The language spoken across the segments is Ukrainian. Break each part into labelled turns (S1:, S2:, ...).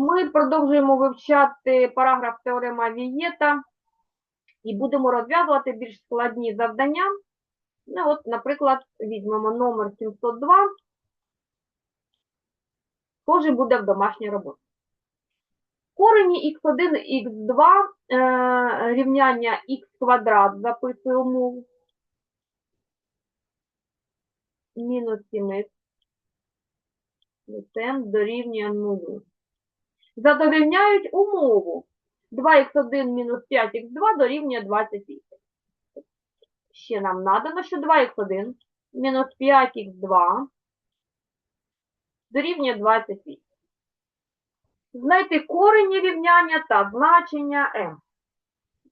S1: Ми продовжуємо вивчати параграф теорема Вієта і будемо розв'язувати більш складні завдання. Ну, от, наприклад, візьмемо номер 702. Схожий буде в домашній роботі. Корені х1 і х2 е, рівняння х квадрат записуємо. Мінус 7х Летем дорівнює 0. Задовільняють умову. 2х1 мінус 5х2 дорівнює 28. Ще нам надано, що 2х1 мінус 5х2 дорівнює 28. Знайти корені рівняння та значення m.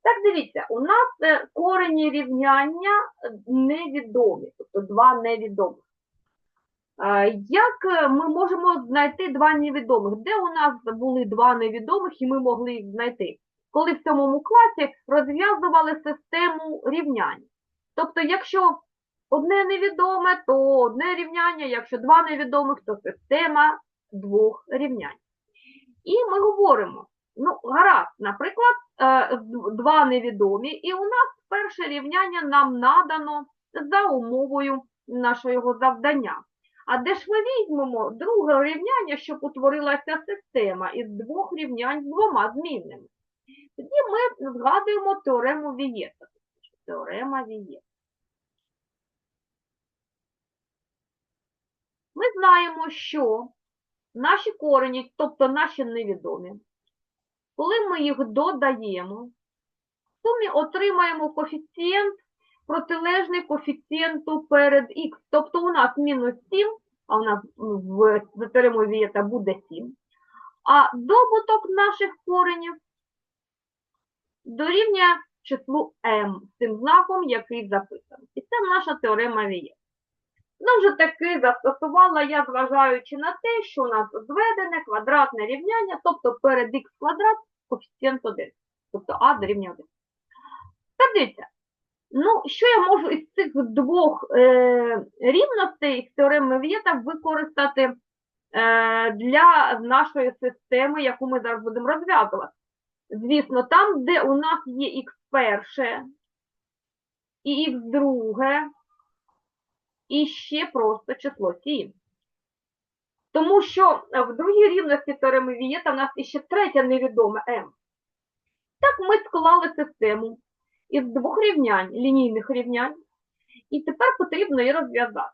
S1: Так, дивіться, у нас е, корені рівняння невідомі, тобто два невідомих. Як е, ми можемо знайти два невідомих? Де у нас були два невідомих і ми могли їх знайти? Коли в сьомому класі розв'язували систему рівнянь. Тобто, якщо одне невідоме, то одне рівняння, якщо два невідомих, то система двох рівнянь. І ми говоримо, ну, гаразд, наприклад, е, два невідомі, і у нас перше рівняння нам надано за умовою нашого завдання. А де ж ми візьмемо друге рівняння, щоб утворилася система із двох рівнянь з двома змінними? Тоді ми згадуємо теорему Вієта. Теорема Вієта. Ми знаємо, що наші корені, тобто наші невідомі, коли ми їх додаємо, в сумі отримаємо коефіцієнт, протилежний коефіцієнту перед х. Тобто у нас мінус 7, а у нас в за теоремою Вієта буде 7. А добуток наших коренів дорівнює числу m з тим знаком, який записаний. І це наша теорема Вієта. Знову ж таки застосувала я, зважаючи на те, що у нас зведене квадратне рівняння, тобто перед х квадрат коефіцієнт 1, тобто а дорівнює 1. Так дивіться, ну, що я можу із цих двох е, рівностей з теореми Вієта використати е, для нашої системи, яку ми зараз будемо розв'язувати? Звісно, там, де у нас є х перше і х друге, і ще просто число 7. Тому що в другій рівності теореми Вієта в нас іще третя невідома m. Так ми склали систему із двох рівнянь, лінійних рівнянь, і тепер потрібно її розв'язати.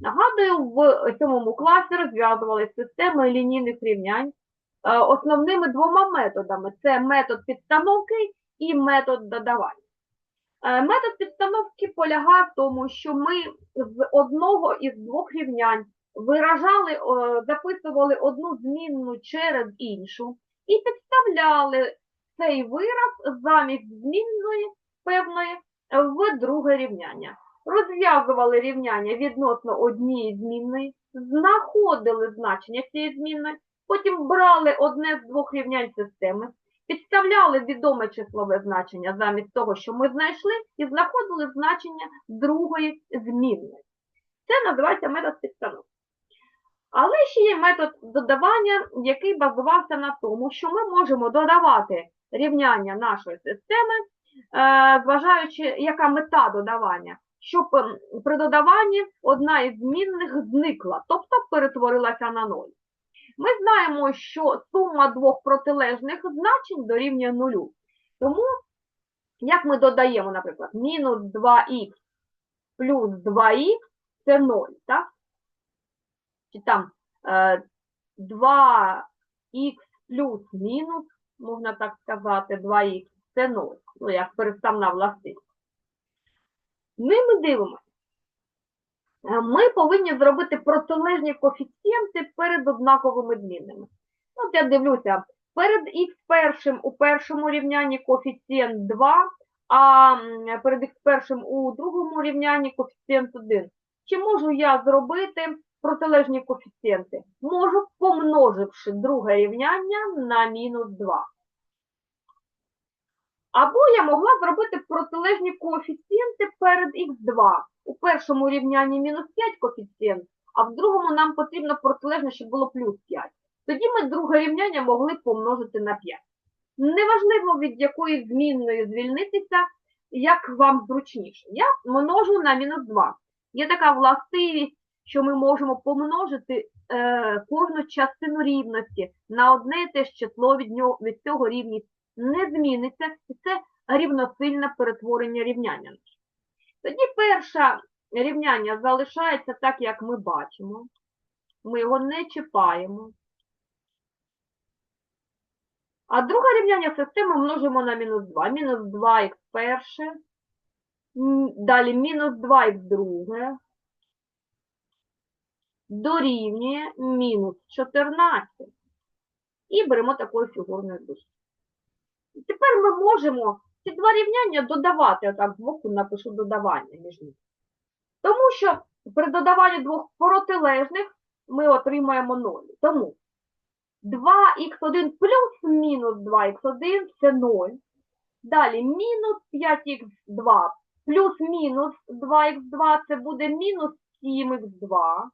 S1: Нагадую, в сьомому класі розв'язували системи лінійних рівнянь е, основними двома методами: це метод підстановки і метод додавання. Е, Метод підстановки полягає в тому, що ми з одного із двох рівнянь виражали, е, записували одну змінну через іншу і підставляли цей вираз замість змінної певної в друге рівняння. Розв'язували рівняння відносно однієї змінної, знаходили значення цієї змінної, потім брали одне з двох рівнянь системи, підставляли відоме числове значення замість того, що ми знайшли, і знаходили значення другої змінної. Це називається метод підстановки. Але ще є метод додавання, який базувався на тому, що ми можемо додавати рівняння нашої системи, е, зважаючи, яка мета додавання, щоб ем, при додаванні одна із змінних зникла, тобто перетворилася на ноль. Ми знаємо, що сума двох протилежних значень дорівнює нулю. Тому, як ми додаємо, наприклад, мінус 2х плюс 2х це 0, так? Чи там е, 2х плюс мінус, можна так сказати, 2х це 0, ну, як переставна властивість. Ми ми дивимося. Е, Ми повинні зробити протилежні коефіцієнти перед однаковими змінними. От я дивлюся, перед х першим у першому рівнянні коефіцієнт 2, а перед х першим у другому рівнянні коефіцієнт 1. Чи можу я зробити протилежні коефіцієнти? Можу, помноживши друге рівняння на мінус 2. Або я могла зробити протилежні коефіцієнти перед х2. У першому рівнянні мінус 5 коефіцієнт, а в другому нам потрібно протилежно, щоб було плюс 5. тоді ми друге рівняння могли помножити на 5. Неважливо, від якої змінної звільнитися, як вам зручніше. Я множу на мінус 2. Є така властивість, що ми можемо помножити е, кожну частину рівності на одне і те ж число від, нього, від цього рівність не зміниться, і це рівносильне перетворення рівняння. Тоді перше рівняння залишається так, як ми бачимо. Ми його не чіпаємо. А друге рівняння системи множимо на мінус 2. Мінус 2х перше. Далі мінус 2х друге. Дорівнює мінус 14. І беремо такою фігурною дужкою. Тепер ми можемо ці два рівняння додавати. Отак збоку напишу додавання між ними. Тому що при додаванні двох протилежних ми отримаємо 0. Тому 2х1 плюс мінус 2х1 це 0. Далі мінус 5х2 плюс мінус 2х2 це буде мінус 7х2.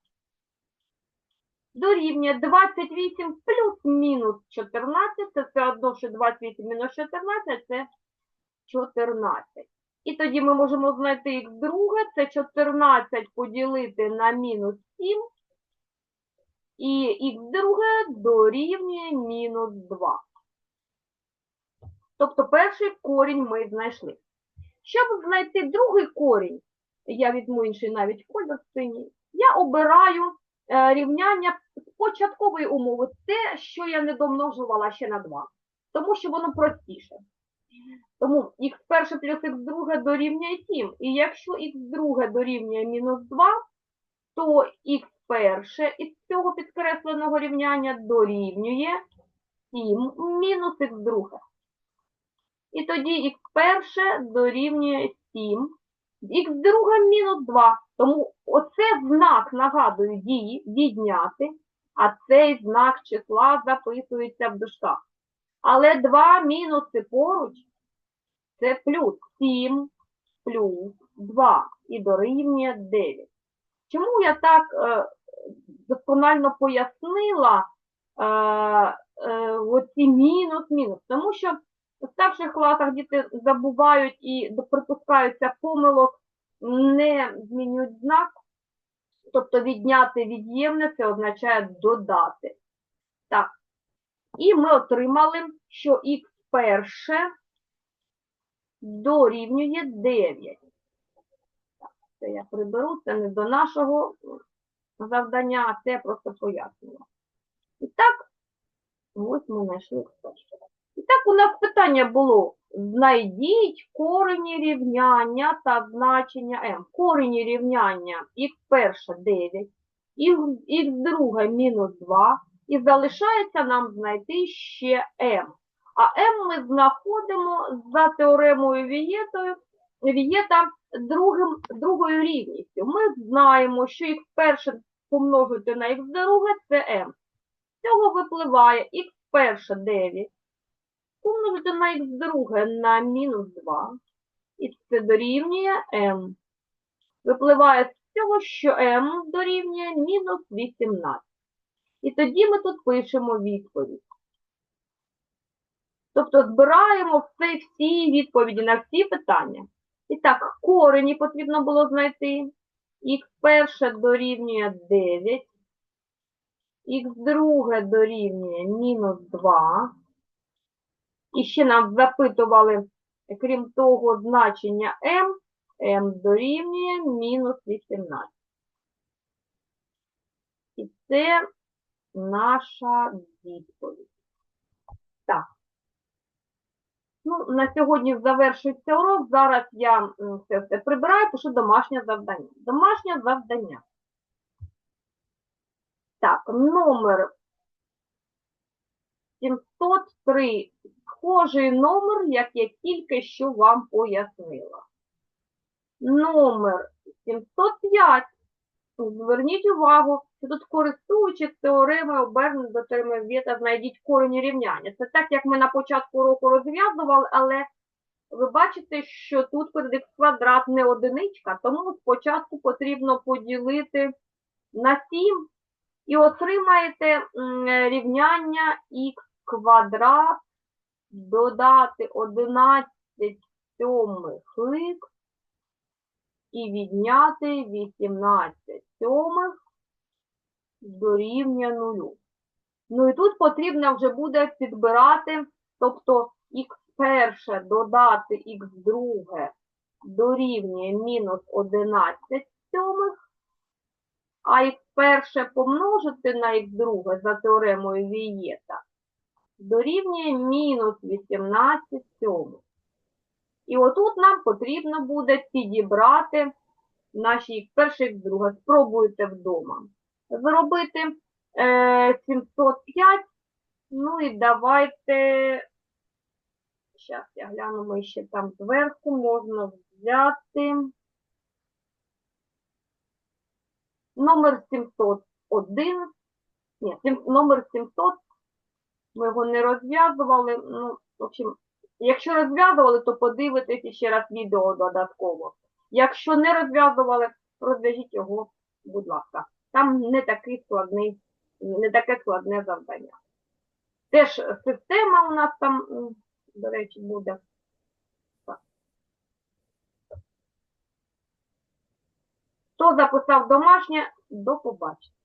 S1: Дорівнює 28 плюс мінус 14, це все одно, що 28 мінус 14, це 14. І тоді ми можемо знайти х друге, це 14 поділити на мінус 7, і х друге дорівнює мінус 2. Тобто перший корінь ми знайшли. Щоб знайти другий корінь, я візьму інший навіть кольор синій, я обираю рівняння з початкової умови, те, що я не домножувала ще на 2, тому що воно простіше. Тому х перше плюс х друге дорівнює 7. І якщо х друге дорівнює мінус 2, то х перше із цього підкресленого рівняння дорівнює 7 мінус х друге. І тоді х перше дорівнює 7, х друге мінус 2. Тому оце знак, нагадую, дії відняти, а цей знак числа записується в дужках. Але два мінуси поруч це плюс 7 плюс 2 і дорівнює 9. Чому я так е, досконально пояснила е, е, оці мінус-мінус? Тому що в старших класах діти забувають і припускаються помилок, не змінюють знак, тобто відняти від'ємне це означає додати. Так. І ми отримали, що х перше дорівнює 9. Так, це я приберу, це не до нашого завдання, це просто пояснюю. І так, ось ми знайшли перше. І так у нас питання було: знайдіть корені рівняння та значення m. Корені рівняння х перше 9, х друге мінус 2, і залишається нам знайти ще m. А m ми знаходимо за теоремою Вієтою, Вієта другим, другою рівністю. Ми знаємо, що х перше помножити на х друге це m. З цього випливає х перше 9, помножити на х друге на мінус 2, і це дорівнює m. Випливає з цього, що m дорівнює мінус 18. І тоді ми тут пишемо відповідь. Тобто збираємо все, всі відповіді на всі питання. І так, корені потрібно було знайти. Х перше дорівнює 9, х друге дорівнює мінус 2. І ще нам запитували, крім того, значення m, m дорівнює мінус 18. І це наша відповідь. Так. Ну, на сьогодні завершується урок. Зараз я це все прибираю, пишу домашнє завдання. Домашнє завдання. Так, номер 703. Схожий номер, як я тільки що вам пояснила. Номер 705. Зверніть увагу, що тут користуючись теоремою до теореми Вєта, знайдіть корені рівняння. Це так, як ми на початку року розв'язували, але ви бачите, що тут перед квадрат не одиничка, тому спочатку потрібно поділити на 7 І отримаєте рівняння х квадрат додати 11 сьомих х і відняти 18 сьомих дорівнює нулю. Ну і тут потрібно вже буде підбирати, тобто х перше додати х друге дорівнює мінус 11 сьомих, а х перше помножити на х друге за теоремою Вієта дорівнює мінус 18 сьомих. І отут нам потрібно буде підібрати наші х перше, х друге. Спробуйте вдома зробити е, 705. Ну і давайте. Зараз я гляну, ми ще там зверху можна взяти. Номер 701. Ні, номер 700. Ми його не розв'язували. Ну, в общем, якщо розв'язували, то подивитесь ще раз відео додатково. Якщо не розв'язували, розв'яжіть його, будь ласка. Там не такий складний, не таке складне завдання. Теж система у нас там, до речі, буде. Хто записав домашнє, до побачення.